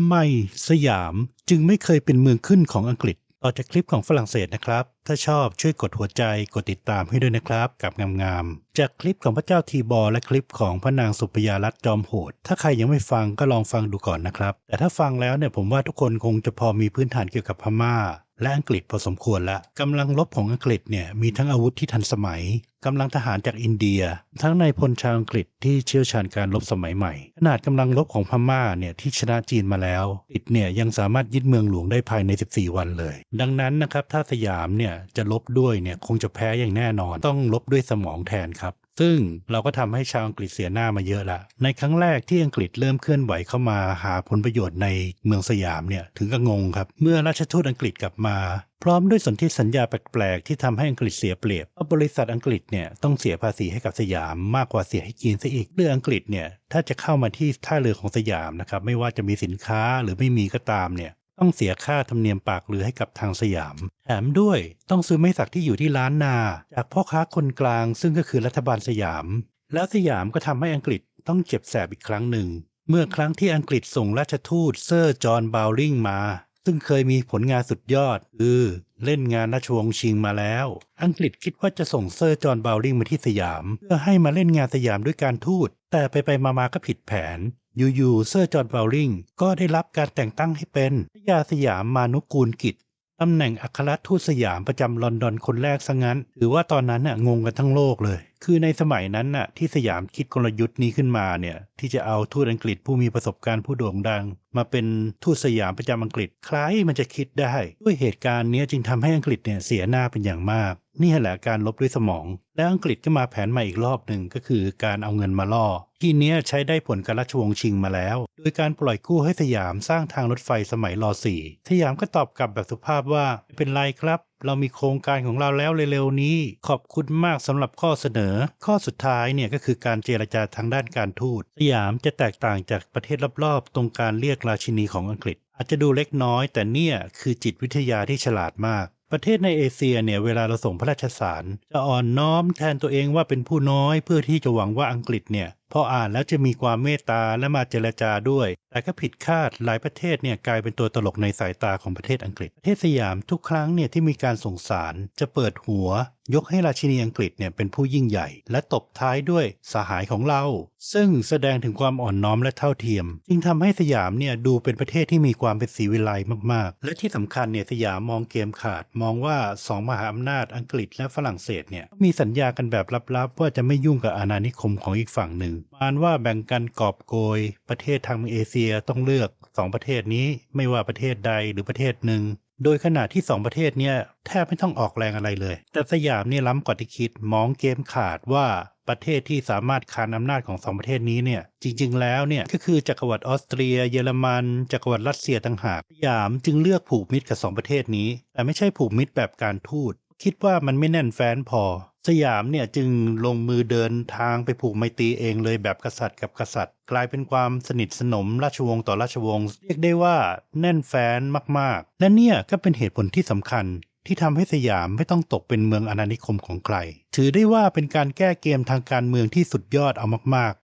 ำไมสยามจึงไม่เคยเป็นเมืองขึ้นของอังกฤษ ต่อจากคลิปของฝรั่งเศสนะครับ ถ้าชอบช่วยกดหัวใจกดติดตามให้ด้วยนะครับกับงามๆ จากคลิปของพระเจ้าทีบอและคลิปของพระนางสุพยารัตจอมโหด ถ้าใครยังไม่ฟังก็ลองฟังดูก่อนนะครับ แต่ถ้าฟังแล้วเนี่ยผมว่าทุกคนคงจะพอมีพื้นฐานเกี่ยวกับพม่า และอังกฤษพอสมควรละกำลังรบของอังกฤษเนี่ยมีทั้งอาวุธที่ทันสมัยกำลังทหารจากอินเดีย ทั้งในพลชาวอังกฤษที่เชี่ยวชาญการรบสมัยใหม่ ขนาดกำลังรบของพม่าเนี่ยที่ชนะจีนมาแล้วอิดเนี่ยยังสามารถยึดเมืองหลวงได้ภายใน 14 วันเลย ดังนั้นนะครับถ้าสยามเนี่ยจะลบด้วยเนี่ยคงจะแพ้อย่างแน่นอนต้องลบด้วยสมองแทนครับ ซึ่งเราก็ทำให้ชาวอังกฤษเสียหน้ามาเยอะละ ในครั้งแรกที่อังกฤษเริ่มเคลื่อนไหวเข้ามาหาผลประโยชน์ในเมืองสยามเนี่ยถึงกับงงครับ เมื่อราชทูตอังกฤษกลับมา พร้อมด้วยสนธิสัญญาแปลกๆ ที่ทำให้อังกฤษเสียเปรียบเพราบริษัทอังกฤษเนี่ยต้องเสียภาษีให้กับสยามมากกว่าเสียให้จีนซะอีกเรืออังกฤษเนี่ยถ้าจะเข้ามาที่ท่าเรือของสยามนะครับไม่ว่าจะมีสินค้าหรือไม่มีก็ตามเนี่ย ต้องเสียค่าธรรมเนียมปากเรือให้กับทางสยาม แถมด้วยต้องซื้อไม้สักที่อยู่ที่ล้านนา จากพ่อค้าคนกลางซึ่งก็คือรัฐบาลสยาม แล้วสยามก็ทำให้อังกฤษต้องเจ็บแสบอีกครั้งหนึ่ง เมื่อครั้งที่อังกฤษส่งราชทูตเซอร์จอห์นบาวลิงมา ซึ่งเคยมีผลงานสุดยอดคือ เล่นงานราชวงศ์ชิงมาแล้ว อังกฤษคิดว่าจะส่งเซอร์จอห์นบาวลิงมาที่สยาม เพื่อให้มาเล่นงานสยามด้วยการทูต แต่ไปไปมามาก็ผิดแผน อยู่ๆเซอร์จอห์นบาวลิงก็ได้รับการแต่งตั้งให้เป็นพระยาสยามมานุกูลกิจตำแหน่งอัครทูตสยามประจำลอนดอนคนแรกซะงั้น ถือว่าตอนนั้นน่ะงงกันทั้งโลกเลยคือในสมัยนั้นน่ะที่สยามคิดกลยุทธ์นี้ขึ้นมาเนี่ยที่จะเอาทูตอังกฤษผู้มีประสบการณ์ผู้โด่งดัง มาเป็นทูตสยามประจำอังกฤษใครมันจะคิดได้ ด้วยเหตุการณ์นี้จึงทำให้อังกฤษเนี่ยเสียหน้าเป็นอย่างมาก นี่แหละการลบด้วยสมอง แล้วอังกฤษก็มาแผนใหม่อีกรอบหนึ่งก็คือการเอาเงินมาล่อ ที่นี้ใช้ได้ผลการราชวงศ์ชิงมาแล้ว โดยการปล่อยกู้ให้สยามสร้างทางรถไฟสมัยรอสี่สยามก็ตอบกลับแบบสุภาพว่าไม่เป็นไรครับ เรามีโครงการของเราแล้วเร็วๆนี้ ขอบคุณมากสำหรับข้อเสนอ ข้อสุดท้ายเนี่ยก็คือการเจรจาทางด้านการทูตสยามจะแตกต่างจากประเทศรอบๆ ตรงการเรียกราชินีของอังกฤษ อาจจะดูเล็กน้อย แต่เนี่ยคือจิตวิทยาที่ฉลาดมากประเทศในเอเชียเนี่ยเวลาเราส่งพระราชสาร จะอ่อนน้อมแทนตัวเองว่าเป็นผู้น้อยเพื่อที่จะหวังว่าอังกฤษเนี่ยพออ่านแล้วจะมีความเมตตาและมาเจรจาด้วย แต่ก็ผิดคาดหลายประเทศเนี่ยกลายเป็นตัวตลกในสายตาของประเทศอังกฤษ ประเทศสยามทุกครั้งเนี่ยที่มีการส่งสารจะเปิดหัว ยกให้ราชินีอังกฤษเนี่ยเป็นผู้ยิ่งใหญ่ และตบท้ายด้วยสหายของเรา ซึ่งแสดงถึงความอ่อนน้อมและเท่าเทียม จึงทำให้สยามเนี่ยดูเป็นประเทศที่มีความเป็นศรีวิไลมากๆ และที่สำคัญเนี่ยสยามมองเกมขาด มองว่าสองมหาอำนาจอังกฤษและฝรั่งเศสเนี่ยมีสัญญากันแบบลับๆว่าจะไม่ยุ่งกับอาณานิคมของอีกฝั่งหนึ่งมานว่าแบ่งกันกอบโกยประเทศทางเอเชียต้องเลือกสองประเทศนี้ไม่ว่าประเทศใดหรือประเทศหนึ่งโดยขณะที่สองประเทศเนี่ยแทบไม่ต้องออกแรงอะไรเลย แต่สยามเนี่ยล้ำกว่าที่คิดมองเกมขาดว่าประเทศที่สามารถคานอำนาจของสองประเทศนี้เนี่ยจริงๆแล้วเนี่ยก็คือจักรวรรดิออสเตรีย เยอรมันจักรวรรดิรัสเซียต่างหากสยามจึงเลือกผูกมิตรกับสองประเทศนี้ แต่ไม่ใช่ผูกมิตรแบบการทูตคิดว่ามันไม่แน่นแฟ้นพอ สยามเนี่ยจึงลงมือเดินทางไปผูกไมตรีเองเลยแบบกษัตริย์กับกษัตริย์ กลายเป็นความสนิทสนมราชวงศ์ต่อราชวงศ์เรียกได้ว่าแน่นแฟ้นมากๆ และเนี่ยก็เป็นเหตุผลที่สำคัญที่ทำให้สยามไม่ต้องตกเป็นเมืองอาณานิคมของใคร ถือได้ว่าเป็นการแก้เกมทางการเมืองที่สุดยอดเอามาก